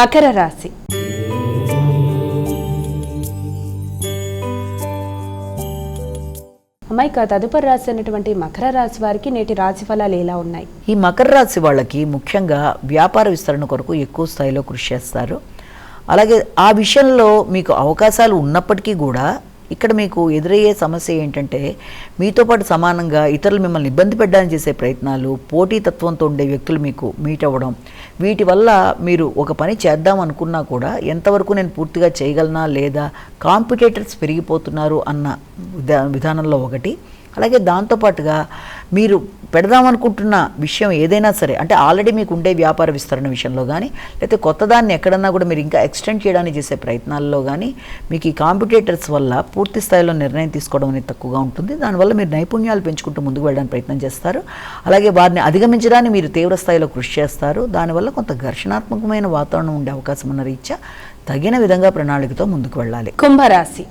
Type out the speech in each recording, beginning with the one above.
మకర రాశి. అమ్మాయి తదుపరి రాశి అయినటువంటి మకర రాశి వారికి నేటి రాశి ఫలాలు ఎలా ఉన్నాయి? ఈ మకర రాశి వాళ్ళకి ముఖ్యంగా వ్యాపార విస్తరణ కొరకు ఎక్కువ స్థాయిలో కృషి చేస్తారు. అలాగే ఆ విషయంలో మీకు అవకాశాలు ఉన్నప్పటికీ కూడా ఇక్కడ మీకు ఎదురయ్యే సమస్య ఏంటంటే మీతో పాటు సమానంగా ఇతరులు మిమ్మల్ని ఇబ్బంది పెట్టడానికి చేసే ప్రయత్నాలు పోటీతత్వంతో ఉండే వ్యక్తులు మీకు మీట్ అవ్వడం వీటి వల్ల మీరు ఒక పని చేద్దాం అనుకున్నా కూడా ఎంతవరకు నేను పూర్తిగా చేయగలనా లేదా కాంపిటేటర్స్ పెరిగిపోతున్నారు అన్న విధానంలో ఒకటి. అలాగే దాంతోపాటుగా మీరు పెడదామనుకుంటున్న విషయం ఏదైనా సరే అంటే ఆల్రెడీ మీకు ఉండే వ్యాపార విస్తరణ విషయంలో కానీ లేకపోతే కొత్తదాన్ని ఎక్కడన్నా కూడా మీరు ఇంకా ఎక్స్టెండ్ చేయడానికి చేసే ప్రయత్నాల్లో కానీ మీకు ఈ కాంపిటేటర్స్ వల్ల పూర్తి స్థాయిలో నిర్ణయం తీసుకోవడం అనేది తక్కువగా ఉంటుంది. దానివల్ల మీరు నైపుణ్యాలు పెంచుకుంటూ ముందుకు వెళ్ళడానికి ప్రయత్నం చేస్తారు. అలాగే వారిని అధిగమించడానికి మీరు తీవ్ర స్థాయిలో కృషి చేస్తారు. దానివల్ల కొంత ఘర్షణాత్మకమైన వాతావరణం ఉండే అవకాశం ఉన్న రీత్యా తగిన విధంగా ప్రణాళికతో ముందుకు వెళ్ళాలి. కుంభరాశి.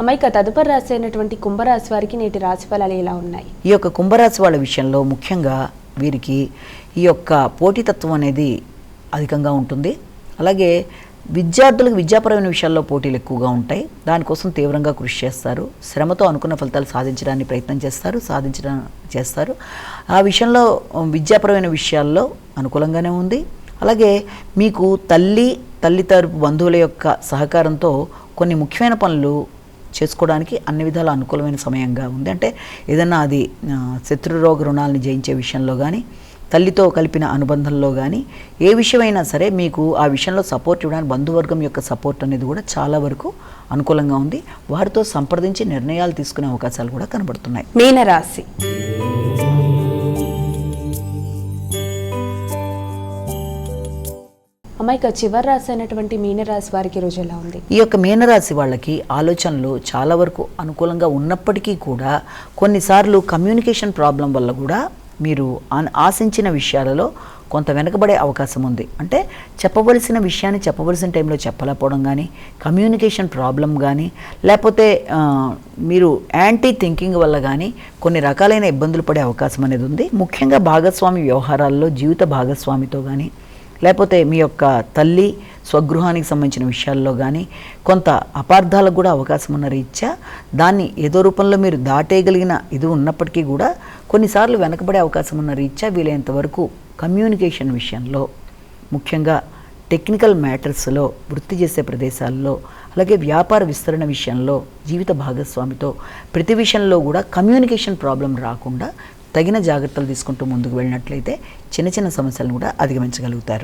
అమ్మాయి తదుపరి రాశి అయినటువంటి కుంభరాశి వారికి నేటి రాశి ఫలాలు ఎలా ఉన్నాయి? ఈ యొక్క కుంభరాశి వాళ్ళ విషయంలో ముఖ్యంగా వీరికి ఈ యొక్క పోటీతత్వం అనేది అధికంగా ఉంటుంది. అలాగే విద్యార్థులకు విద్యాపరమైన విషయాల్లో పోటీలు ఎక్కువగా ఉంటాయి. దానికోసం తీవ్రంగా కృషి చేస్తారు. శ్రమతో అనుకున్న ఫలితాలు సాధించడానికి ప్రయత్నం చేస్తారు సాధించడం చేస్తారు. ఆ విషయంలో విద్యాపరమైన విషయాల్లో అనుకూలంగానే ఉంది. అలాగే మీకు తల్లి తల్లి తరపు బంధువుల యొక్క సహకారంతో కొన్ని ముఖ్యమైన పనులు చేసుకోవడానికి అన్ని విధాల అనుకూలమైన సమయంగా ఉంది. అంటే ఏదన్నా అది శత్రురోగ రుణాలను జయించే విషయంలో కానీ తల్లితో కలిపిన అనుబంధంలో కానీ ఏ విషయమైనా సరే మీకు ఆ విషయంలో సపోర్ట్ ఇవ్వడానికి బంధువర్గం యొక్క సపోర్ట్ అనేది కూడా చాలా వరకు అనుకూలంగా ఉంది. వారితో సంప్రదించి నిర్ణయాలు తీసుకునే అవకాశాలు కూడా కనబడుతున్నాయి. మీనరాశి. ఇక చివరి రాశి అయినటువంటి మీనరాశి వారికి రోజు ఎలా ఉంది? ఈ యొక్క మీనరాశి వాళ్ళకి ఆలోచనలు చాలా వరకు అనుకూలంగా ఉన్నప్పటికీ కూడా కొన్నిసార్లు కమ్యూనికేషన్ ప్రాబ్లం వల్ల కూడా మీరు ఆన్- ఆశించిన విషయాలలో కొంత వెనకబడే అవకాశం ఉంది. అంటే చెప్పవలసిన విషయాన్ని చెప్పవలసిన టైంలో చెప్పలేకపోవడం కానీ కమ్యూనికేషన్ ప్రాబ్లం కానీ లేకపోతే మీరు యాంటీ థింకింగ్ వల్ల కానీ కొన్ని రకాలైన ఇబ్బందులు పడే అవకాశం అనేది ఉంది. ముఖ్యంగా భాగస్వామి వ్యవహారాల్లో జీవిత భాగస్వామితో కానీ లేకపోతే మీ యొక్క తల్లి స్వగృహానికి సంబంధించిన విషయాల్లో కానీ కొంత అపార్థాలకు కూడా అవకాశం ఉన్న రీత్యా దాన్ని ఏదో రూపంలో మీరు దాటేయగలిగిన ఇది ఉన్నప్పటికీ కూడా కొన్నిసార్లు వెనకబడే అవకాశం ఉన్న రీత్యా వీలైనంత వరకు కమ్యూనికేషన్ విషయంలో ముఖ్యంగా టెక్నికల్ మ్యాటర్స్లో వృత్తి చేసే ప్రదేశాల్లో అలాగే వ్యాపార విస్తరణ విషయంలో జీవిత భాగస్వామితో ప్రతి విషయంలో కూడా కమ్యూనికేషన్ ప్రాబ్లం రాకుండా తగిన జాగ్రత్తలు తీసుకుంటూ ముందుకు వెళ్ళినట్లయితే చిన్న చిన్న సమస్యలను కూడా అధిగమించగలుగుతారు.